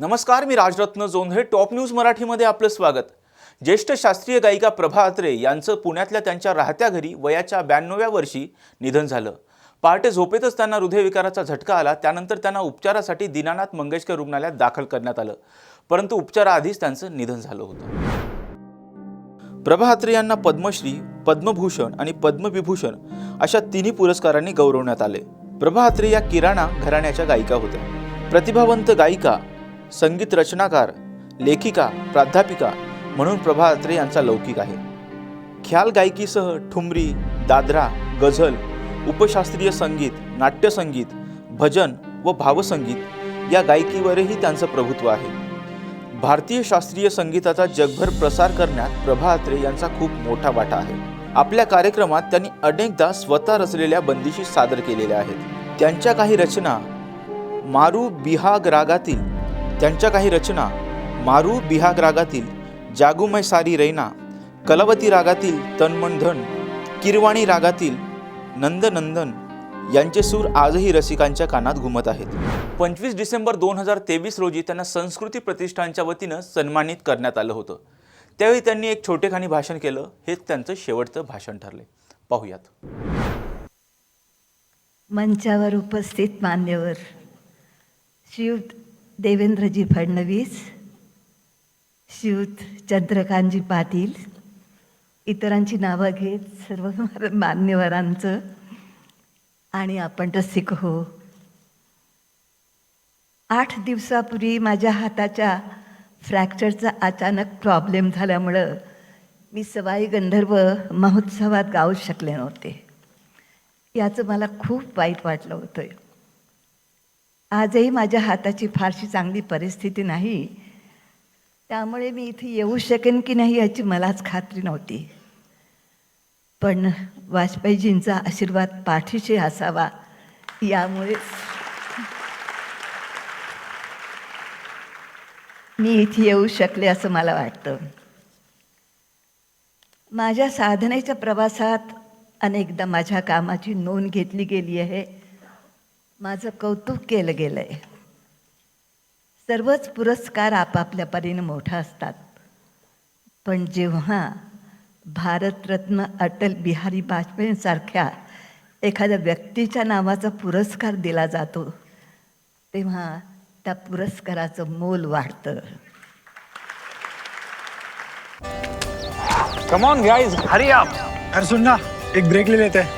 नमस्कार मी Rajratna Jondhale top news मराठीमध्ये आपलं स्वागत. ज्येष्ठ शास्त्रीय गायिका प्रभा अत्रे यांचं पुण्यातल्या त्यांच्या राहत्या घरी वयाच्या ब्याण्णव्या वर्षी निधन झालं. पहाटे झोपेतच त्यांना हृदयविकाराचा झटका आला त्यानंतर त्यांना उपचारासाठी दीनानाथ मंगेशकर रुग्णालयात दाखल करण्यात आलं. परंतु उपचाराआधीच त्यांचं निधन झालं होतं. प्रभा अत्रे यांना पद्मश्री पद्मभूषण आणि पद्मविभूषण अशा तिन्ही पुरस्कारांनी गौरवण्यात आले. प्रभा अत्रे या किराणा घराण्याच्या गायिका होत्या. प्रतिभावंत गायिका संगीत रचनाकार लेखिका प्राध्यापिका म्हणून प्रभा अत्रे यांचा लौकिक आहे. ख्याल गायकीसह ठुमरी दादरा गझल उपशास्त्रीय संगीत नाट्यसंगीत भजन व भावसंगीत या गायकीवरही त्यांचं प्रभुत्व आहे. भारतीय शास्त्रीय संगीताचा जगभर प्रसार करण्यात प्रभा अत्रे यांचा खूप मोठा वाटा आहे. आपल्या कार्यक्रमात त्यांनी अनेकदा स्वतः रचलेल्या बंदिशी सादर केलेल्या आहेत. त्यांच्या काही रचना मारू बिहाग रागातील त्यांच्या काही रचना मारू बिहाग रागातील जागुमय सारी रैना कलावती रागातील तनमन धन किरवाणी रागातील नंदनंदन यांचे सूर आजही रसिकांच्या कानात घुमत आहेत. पंचवीस डिसेंबर दोन हजार तेवीस रोजी त्यांना संस्कृती प्रतिष्ठानच्या वतीनं सन्मानित करण्यात आलं होतं. त्यावेळी त्यांनी एक छोटेखानी भाषण केलं. हेच त्यांचं शेवटचं भाषण ठरले. पाहूयात. मंचावर उपस्थित मान्यवर श्रीयुत देवेंद्रजी फडणवीस श्यूत चंद्रकांतजी पाटील इतरांची नावं घेत सर्व मान्यवरांचं. आणि आपण रसिक हो आठ दिवसापूर्वी माझ्या हाताच्या फ्रॅक्चरचा अचानक प्रॉब्लेम झाल्यामुळं मी सवाई गंधर्व महोत्सवात गाऊ शकले नव्हते. याचं मला खूप वाईट वाटलं होतं. आजही माझ्या हाताची फारशी चांगली परिस्थिती नाही. त्यामुळे मी इथे येऊ शकेन की नाही याची मलाच खात्री नव्हती. पण वाजपेयीजींचा आशीर्वाद पाठीशी असावा यामुळेच मी इथे येऊ शकले असं मला वाटतं. माझ्या साधनेच्या प्रवासात अनेकदा माझ्या कामाची नोंद घेतली गेली आहे. माझं कौतुक केलं गेलं आहे सर्वच पुरस्कार आपापल्या परीने मोठा असतात. पण जेव्हा भारतरत्न अटल बिहारी वाजपेयींसारख्या एखाद्या व्यक्तीच्या नावाचा पुरस्कार दिला जातो तेव्हा त्या पुरस्काराचं मोल वाढतं. कम ऑन गाइस हरी आप अरे सुन ना एक ब्रेक ले लेते. हैं